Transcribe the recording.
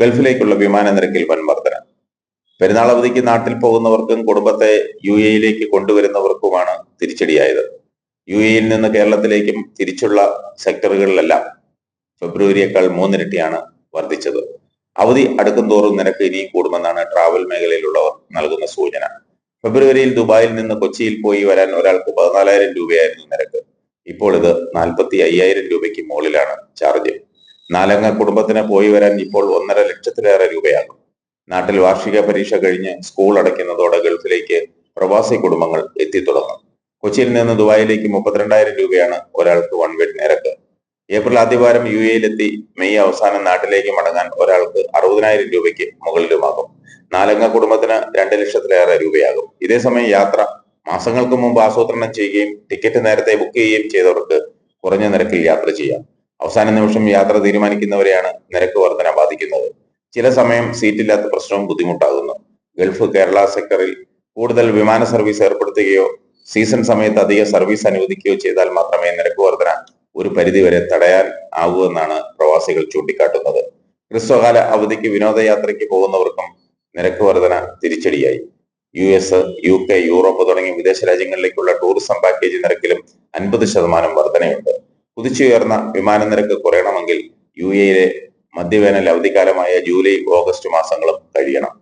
ഗൾഫിലേക്കുള്ള വിമാന നിരക്കിൽ വൻ വർധന പെരുന്നാൾ അവധിക്ക് നാട്ടിൽ പോകുന്നവർക്കും കുടുംബത്തെ യു എയിലേക്ക് കൊണ്ടുവരുന്നവർക്കുമാണ് തിരിച്ചടിയായത്. യു എയിൽ നിന്ന് കേരളത്തിലേക്കും തിരിച്ചുള്ള സെക്ടറുകളിലെല്ലാം ഫെബ്രുവരിയേക്കാൾ മൂന്നിരട്ടിയാണ് വർദ്ധിച്ചത്. അവധി അടുക്കും തോറും നിരക്ക് ഇനിയും കൂടുമെന്നാണ് ട്രാവൽ മേഖലയിലുള്ളവർ നൽകുന്ന സൂചന. ഫെബ്രുവരിയിൽ ദുബായിൽ നിന്ന് കൊച്ചിയിൽ പോയി വരാൻ ഒരാൾക്ക് പതിനാലായിരം രൂപയായിരുന്നു നിരക്ക്. ഇപ്പോൾ ഇത് നാൽപ്പത്തി അയ്യായിരം രൂപയ്ക്ക് മുകളിലാണ് ചാർജ്. നാലംഗ കുടുംബത്തിന് പോയി വരാൻ ഇപ്പോൾ ഒന്നര ലക്ഷത്തിലേറെ രൂപയാകും. നാട്ടിൽ വാർഷിക പരീക്ഷ കഴിഞ്ഞ് സ്കൂൾ അടയ്ക്കുന്നതോടെ ഗൾഫിലേക്ക് പ്രവാസി കുടുംബങ്ങൾ എത്തിത്തുടങ്ങും. കൊച്ചിയിൽ നിന്ന് ദുബായിലേക്ക് മുപ്പത്തിരണ്ടായിരം രൂപയാണ് ഒരാൾക്ക് വൺ വേ നിരക്ക്. ഏപ്രിൽ ആദ്യവാരം യു എയിലെത്തി മെയ് അവസാനം നാട്ടിലേക്ക് മടങ്ങാൻ ഒരാൾക്ക് അറുപതിനായിരം രൂപയ്ക്ക് മുകളിലുമാകും. നാലംഗ കുടുംബത്തിന് രണ്ട് ലക്ഷത്തിലേറെ രൂപയാകും. ഇതേസമയം യാത്ര മാസങ്ങൾക്ക് മുമ്പ് ആസൂത്രണം ചെയ്യുകയും ടിക്കറ്റ് നേരത്തെ ബുക്ക് ചെയ്യുകയും ചെയ്തവർക്ക് കുറഞ്ഞ നിരക്കിൽ യാത്ര ചെയ്യാം. അവസാന നിമിഷം യാത്ര തീരുമാനിക്കുന്നവരെയാണ് നിരക്ക് വർധന ബാധിക്കുന്നത്. ചില സമയം സീറ്റില്ലാത്ത പ്രശ്നവും ബുദ്ധിമുട്ടാകുന്നു. ഗൾഫ് കേരള സെക്ടറിൽ കൂടുതൽ വിമാന സർവീസ് ഏർപ്പെടുത്തുകയോ സീസൺ സമയത്ത് അധിക സർവീസ് അനുവദിക്കുകയോ ചെയ്താൽ മാത്രമേ നിരക്ക് വർധന ഒരു പരിധിവരെ തടയാൻ ആകൂ എന്നാണ് പ്രവാസികൾ ചൂണ്ടിക്കാട്ടുന്നത്. ഹ്രസ്വകാല അവധിക്ക് വിനോദയാത്രയ്ക്ക് പോകുന്നവർക്കും നിരക്ക് വർധന തിരിച്ചടിയായി. U S U K Europe തുടങ്ങിയ വിദേശ രാജ്യങ്ങളിലേക്കുള്ള ടൂറിസം പാക്കേജ് നിരക്കിലും അൻപത് ശതമാനം വർധനയുണ്ട്. കുതിച്ചുയർന്ന വിമാന നിരക്ക് കുറയണമെങ്കിൽ യു എയിലെ മധ്യവേനൽ അവധിക്കാലമായ ജൂലൈ ഓഗസ്റ്റ് മാസങ്ങളും കഴിയണം.